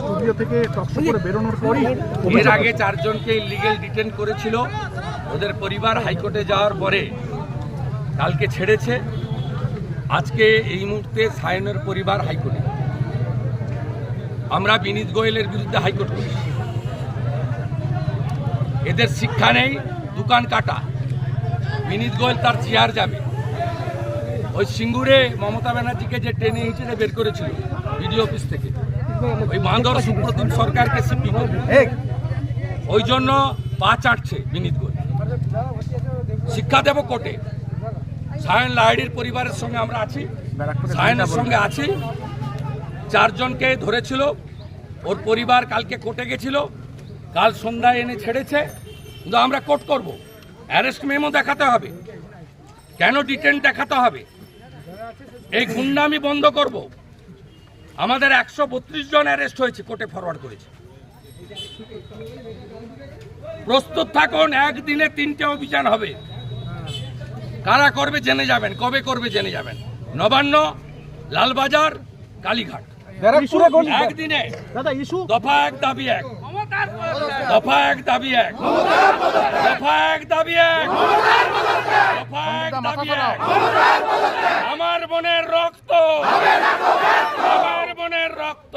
Studio থেকে talk show করে বেরোনোর পরই এর আগে চারজনকে ইলিগেল ডিটেন করেছিল। ওদের পরিবার হাইকোর্টে যাওয়ার পরে কালকে ছেড়েছে। আজকে এই মুহূর্তে সায়নের পরিবার হাইকোর্টে। আমরা বিনীত গোয়েলের বিরুদ্ধে হাইকোর্ট করি এদের শিক্ষা নেই দোকান কাটা। বিনীত গোয়েল তার চেয়ার যাবে। ওই সিঙ্গুরে মমতা ব্যানার্জিকে যে টেনে হিঁচড়ে বের করেছিল বিডিও অফিস থেকে। ওই মান্দর সুপ্রতিম সরকারকে সিপি ওই জন্য পা চাটছে বিনীত গোয়েল। শিক্ষা দেব কোর্টে। সায়ন লাহিড়ির পরিবারের সঙ্গে আমরা আছি। সায়নের সঙ্গে আছি। চারজনকে ধরেছিল। ওর পরিবার কালকে কোর্টে গেছিল। কাল সন্ধ্যায় এনে ছেড়েছে। কিন্তু আমরা কোর্ট করব। অ্যারেস্ট মেমো দেখাতে হবে। কেন ডিটেন দেখাতে হবে? এই গুন্ডামি বন্ধ করব। আমাদের একশো বত্রিশ জন অ্যারেস্ট হয়েছে কোর্টে ফরওয়ার্ড করেছে। প্রস্তুত থাকুন একদিনে তিনটে অভিযান হবে। কারা করবে জেনে যাবেন কবে করবে জেনে যাবেন। নবান্ন লালবাজার কালীঘাট। একদিনে। দাদা ইস্যু। দফা এক দাবি এক। দফা এক দাবি এক। দফা এক দাবি এক দফা এক দাবি এক। আমার বোনের রক্ত। আমার বোনের রক্ত।